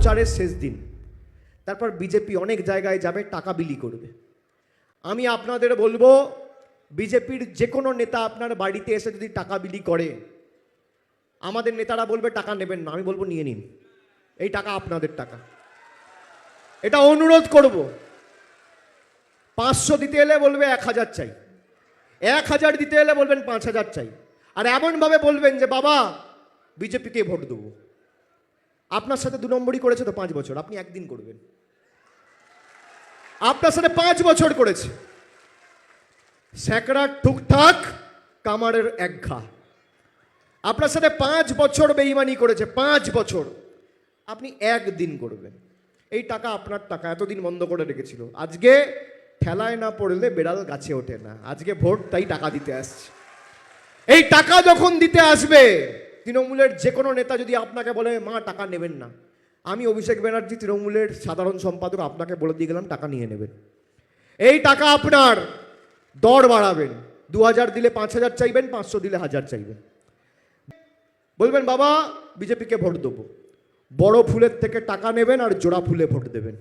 প্রচারের শেষ দিন। তারপর বিজেপি অনেক জায়গায় যাবে, টাকা বিলি করবে। আমি আপনাদের বলব বিজেপির যে কোনো নেতা আপনার বাড়িতে এসে যদি টাকা বিলি করে, আমাদের নেতারা বলবে, টাকা নেবেন না। আমি বলব, নিয়ে নিন। এই টাকা আপনাদের টাকা। এটা অনুরোধ করব। পাঁচশো দিতে এলে বলবে, এক হাজার চাই। এক হাজার দিতে এলে বলবেন, পাঁচ হাজার চাই। আর এমনভাবে বলবেন যে, বাবা বিজেপিকে ভোট দেবো। আপনার সাথে দু নম্বরই করেছে তো পাঁচ বছর, আপনি একদিন করবেন। আপনার সাথে পাঁচ বছর করেছে। স্যাকরা টুকটাক কামারের এক ঘা। আপনার সাথে পাঁচ বছর বেইমানি করেছে, পাঁচ বছর। আপনি একদিন করবেন। এই টাকা আপনার টাকা, এতদিন বন্ধ করে রেখেছিল। আজকে ঠেলায় না পড়লে বেড়াল গাছে ওঠে না। আজকে ভোট তাই টাকা দিতে আসছে। এই টাকা যখন দিতে আসবে তৃণমূলের যে কোনো নেতা যদি আপনাকে বলে, মা, টাকা নেবেন না। আমি অভিষেক ব্যানার্জি, তৃণমূলের সাধারণ সম্পাদক, আপনাকে বলে দিয়ে গেলাম, টাকা নিয়ে নেবেন। এই টাকা আপনার দর বাড়াবেন। দু হাজার দিলে পাঁচ হাজার চাইবেন, পাঁচশো দিলে হাজার চাইবেন। বলবেন, বাবা, বিজেপিকে ভোট দেবো। বড় ফুলের থেকে টাকা নেবেন আর জোড়া ফুলে ভোট দেবেন।